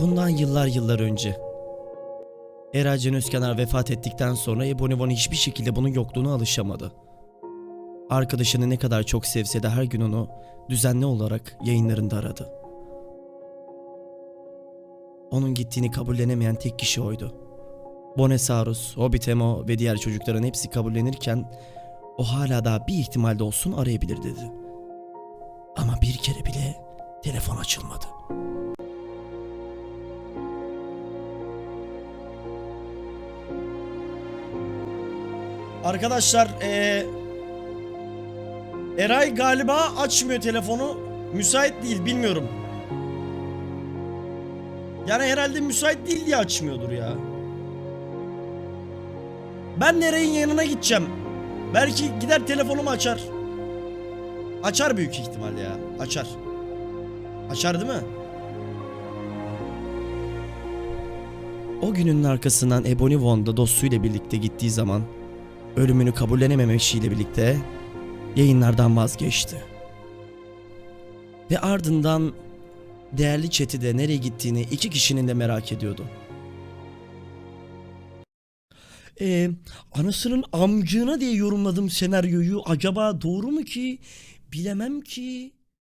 Bundan yıllar yıllar önce. Eracan Özkenar vefat ettikten sonra Ebony Von hiçbir şekilde bunun yokluğuna alışamadı. Arkadaşını ne kadar çok sevse de her gün onu düzenli olarak yayınlarında aradı. Onun gittiğini kabullenemeyen tek kişi oydu. Bonesaurus, Hobbitemo ve diğer çocukların hepsi kabullenirken o hala daha bir ihtimalde olsun arayabilir dedi. Ama bir kere bile telefon açılmadı. Arkadaşlar eee Eray galiba açmıyor telefonu. Müsait değil bilmiyorum. Yani herhalde müsait değil diye açmıyordur ya. Ben Eray'ın yanına gideceğim. Belki gider telefonumu açar. Açar büyük ihtimal ya. Açar. Açar değil mi? O günün arkasından Ebony Von dostuyla birlikte gittiği zaman ölümünü kabullenememesiyle birlikte yayınlardan vazgeçti. Ve ardından değerli chat'i de nereye gittiğini iki kişinin de merak ediyordu. Ee, anasının amcığına diye yorumladım senaryoyu. Acaba doğru mu ki? Bilemem ki.